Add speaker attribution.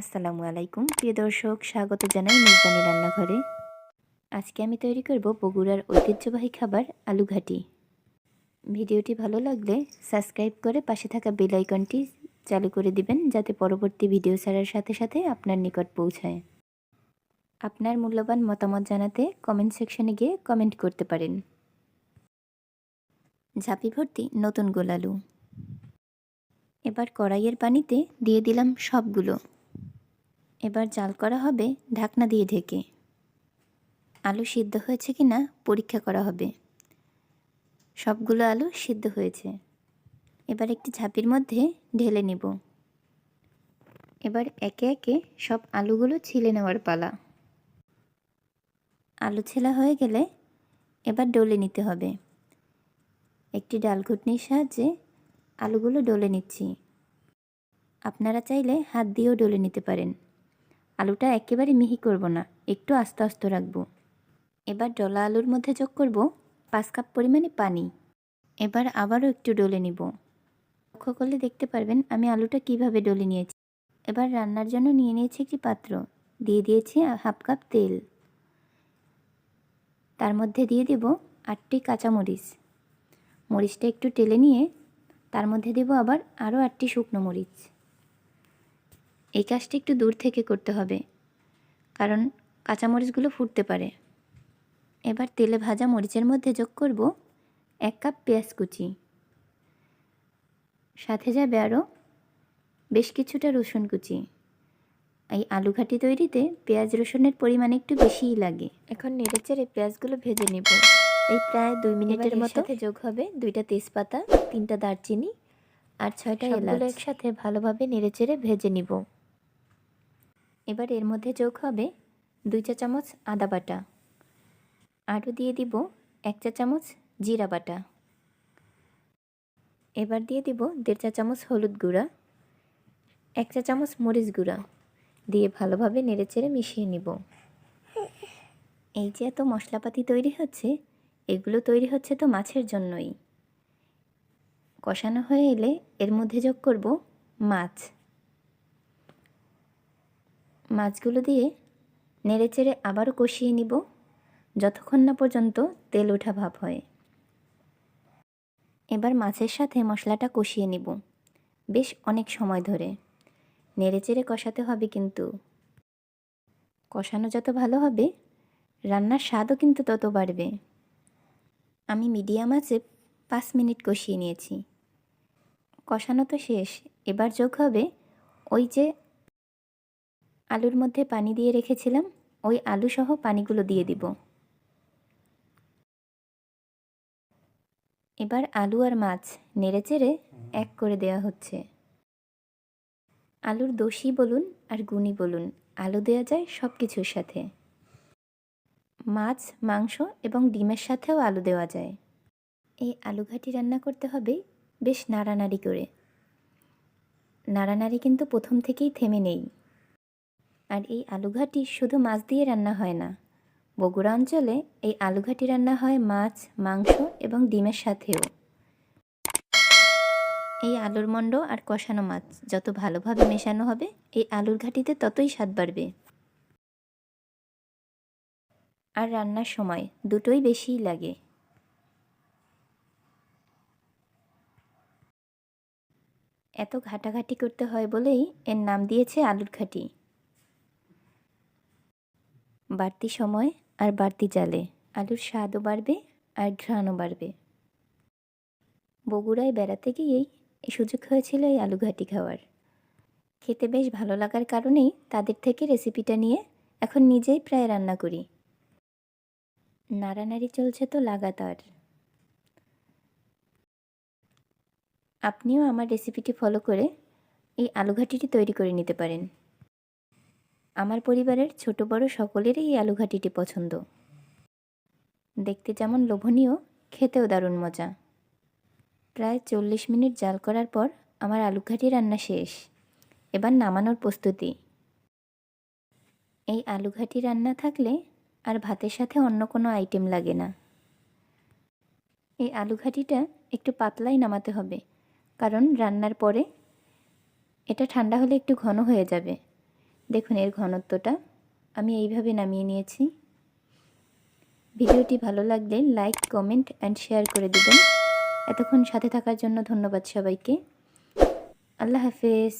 Speaker 1: আসসালামু আলাইকুম। প্রিয় দর্শক, স্বাগত জানাই মেজবানি রান্নাঘরে। আজকে আমি তৈরি করব বগুড়ার ঐতিহ্যবাহী খাবার আলু ঘাটি ভিডিওটি ভালো লাগলে সাবস্ক্রাইব করে পাশে থাকা বেল আইকনটি চালু করে দিবেন, যাতে পরবর্তী ভিডিও ছাড়ার সাথে সাথে আপনার নিকট পৌঁছায়। আপনার মূল্যবান মতামত জানাতে কমেন্ট সেকশনে গিয়ে কমেন্ট করতে পারেন। ঝাঁপি ভর্তি নতুন গোলালু এবার কড়াইয়ের পানিতে দিয়ে দিলাম সবগুলো। এবার জাল করা হবে ঢাকনা দিয়ে ঢেকে। আলু সিদ্ধ হয়েছে কি না পরীক্ষা করা হবে। সবগুলো আলু সিদ্ধ হয়েছে। এবার একটি ঝাঁপির মধ্যে ঢেলে নেব। এবার একে একে সব আলুগুলো ছিলে নেওয়ার পালা। আলু ছেলা হয়ে গেলে এবার ডলে নিতে হবে। একটি ডাল ঘুটনির সাহায্যে আলুগুলো ডলে নিচ্ছি। আপনারা চাইলে হাত দিয়েও ডলে নিতে পারেন। আলুটা একেবারে মিহি করব না, একটু আস্তে আস্তে রাখব। এবার ডলা আলুর মধ্যে যোগ করব পাঁচ কাপ পরিমাণে পানি। এবার আবারও একটু ডলে নিব। লক্ষ্য করলে দেখতে পারবেন আমি আলুটা কীভাবে ডলে নিয়েছি। এবার রান্নার জন্য নিয়ে নিয়েছি একটি পাত্র, দিয়ে দিয়েছি হাফ কাপ তেল। তার মধ্যে দিয়ে দেব আটটি কাঁচামরিচ। মরিচটা একটু টেলে নিয়ে তার মধ্যে দেব আবার আরও আটটি শুকনো মরিচ। এই কাজটি একটু দূর থেকে করতে হবে কারণ কাঁচামরিচগুলো ফুটতে পারে। এবার তেলে ভাজা মরিচের মধ্যে যোগ করব এক কাপ পেঁয়াজ কুচি। সাথে যাবে আরও বেশ কিছুটা রসুন কুচি। এই আলু ঘাটি তৈরিতে পেঁয়াজ রসুনের পরিমাণ একটু বেশিই লাগে। এখন নেড়েচেড়ে পেঁয়াজগুলো ভেজে নেব। এই প্রায় দুই মিনিটের মতো যোগ হবে দুইটা তেজপাতা তিনটা দারচিনি আর ছয়টা এলাচ। একসাথে ভালোভাবে নেড়েচেড়ে ভেজে নিব। এবার এর মধ্যে যোগ হবে দুই চা চামচ আদা বাটা। আরও দিয়ে দিব এক চা চামচ জিরা বাটা। এবার দিয়ে দিব দেড় চা চামচ হলুদ গুঁড়া, এক চা চামচ মরিচ গুঁড়া দিয়ে ভালোভাবে নেড়েচেড়ে মিশিয়ে নিব। এই যে এত মশলাপাতি তৈরি হচ্ছে, এগুলো তৈরি হচ্ছে তো মাছের জন্যই। কষানো হয়ে এলে এর মধ্যে যোগ করব মাছ। মাছগুলো দিয়ে নেড়েচেড়ে আবারও কষিয়ে নিব, যতক্ষণ না পর্যন্ত তেল ওঠা ভাব হয়। এবার মাছের সাথে মশলাটা কষিয়ে নিব, বেশ অনেক সময় ধরে। নেড়েচেড়ে কষাতে হবে কিন্তু। কষানো যত ভালো হবে, রান্নার স্বাদও কিন্তু তত বাড়বে। আমি মিডিয়াম আছে পাঁচ মিনিট কষিয়ে নিয়েছি। কষানো তো শেষ, এবার যোগ হবে ওই যে আলুর মধ্যে পানি দিয়ে রেখেছিলাম, ওই আলু সহ পানিগুলো দিয়ে দিব। এবার আলু আর মাছ নেড়েচেড়ে এক করে দেওয়া হচ্ছে। আলুর দোষী বলুন আর গুণী বলুন, আলু দেওয়া যায় সব কিছুর সাথে। মাছ, মাংস এবং ডিমের সাথেও আলু দেওয়া যায়। এই আলু ঘাটি রান্না করতে হবে বেশ নাড়ানাড়ি করে। নাড়ানাড়ি কিন্তু প্রথম থেকেই থেমে নেই। আর এই আলুঘাটি শুধু মাছ দিয়ে রান্না হয় না। বগুড়া অঞ্চলে এই আলুঘাটি রান্না হয় মাছ, মাংস এবং ডিমের সাথেও। এই আলুর মণ্ড আর কষানো মাছ যত ভালোভাবে মেশানো হবে, এই আলুর ঘাটিতে ততই স্বাদ বাড়বে। আর রান্নার সময় দুটোই বেশিই লাগে। এত ঘাটাঘাটি করতে হয় বলেই এর নাম দিয়েছে আলুর ঘাটি। বাড়তি সময় আর বাড়তি জালে। আলুর স্বাদও বাড়বে আর ঘ্রাণও বাড়বে। বগুড়ায় বেড়াতে গিয়েই সুযোগ হয়েছিল এই আলু ঘাটি খাওয়ার। খেতে বেশ ভালো লাগার কারণেই তাদের থেকে রেসিপিটা নিয়ে এখন নিজেই প্রায় রান্না করি। নাড়ানাড়ি চলছে তো লাগাতার। আপনিও আমার রেসিপিটি ফলো করে এই আলু ঘাটিটি তৈরি করে নিতে পারেন। আমার পরিবারের ছোট বড় সকলেরই এই আলু ঘাটিটি পছন্দ। দেখতে যেমন লোভনীয়, খেতেও দারুণ মজা। প্রায় চল্লিশ মিনিট জাল করার পর আমার আলু ঘাটি রান্না শেষ। এবার নামানোর প্রস্তুতি। এই আলু ঘাটি রান্না থাকলে আর ভাতের সাথে অন্য কোনো আইটেম লাগে না। এই আলু ঘাটিটা একটু পাতলাই নামাতে হবে, কারণ রান্নার পরে এটা ঠান্ডা হলে একটু ঘন হয়ে যাবে। দেখুন এর ঘনত্বটা। আমি এইভাবে নামিয়ে নিয়েছি। ভিডিওটি ভালো লাগলে লাইক, কমেন্ট অ্যান্ড শেয়ার করে দেবেন। এতক্ষণ সাথে থাকার জন্য ধন্যবাদ সবাইকে। আল্লাহ হাফেজ।